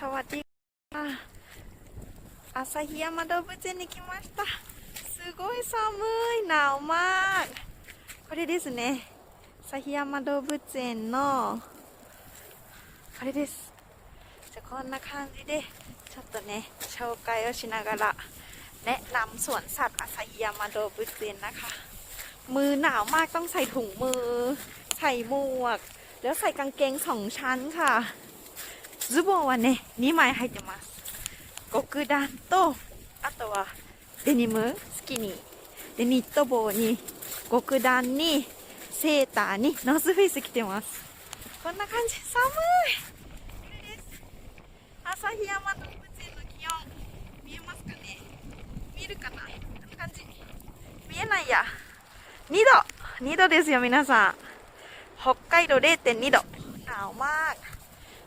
สวัสดีค่ะอาซาฮิยามาโดบุเจนに来ましたすごい寒いหนาวมากこれですね旭山動物園のこれですじゃあこんな感じでちょっとね紹介をしながらแนะนำสวนสัตว์อาซาฮิยามาโดบุเจนนะคะ มือหนาวมากต้องใส่ถุงมือ ใส่หมวก แล้วใส่กางเกงสองชั้นค่ะ ズボンはね、2枚入ってます。極暖と、あとはデニム、スキニー。で、ニット帽に、極暖に、セーターに、ノースフェイス着てます。こんな感じ、寒い旭山動物園の気温、見えますかね見えるかなこんな感じ。見えないや。2度 !2 度ですよ、皆さん。北海道0.2度。あ、おまー。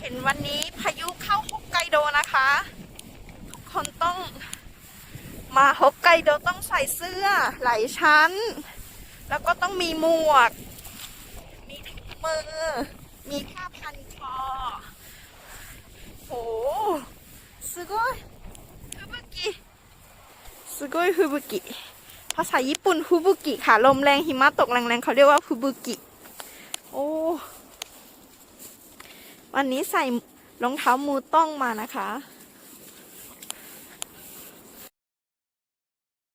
เห็นวันนี้พายุเข้าฮอกไกโดนะคะ ทุกคนต้องมาฮอกไกโดต้องใส่เสื้อหลายชั้น แล้วก็ต้องมีหมวก มีถุงมือ มีผ้าพันคอโหすごい吹雪すごい吹雪ภาษาญี่ปุ่นฟูบุกิค่ะ ลมแรงหิมะตกแรงๆ เขาเรียกว่าฟูบุกิ โอ้ วันนี้ใส่รองเท้ามูต้องมานะคะ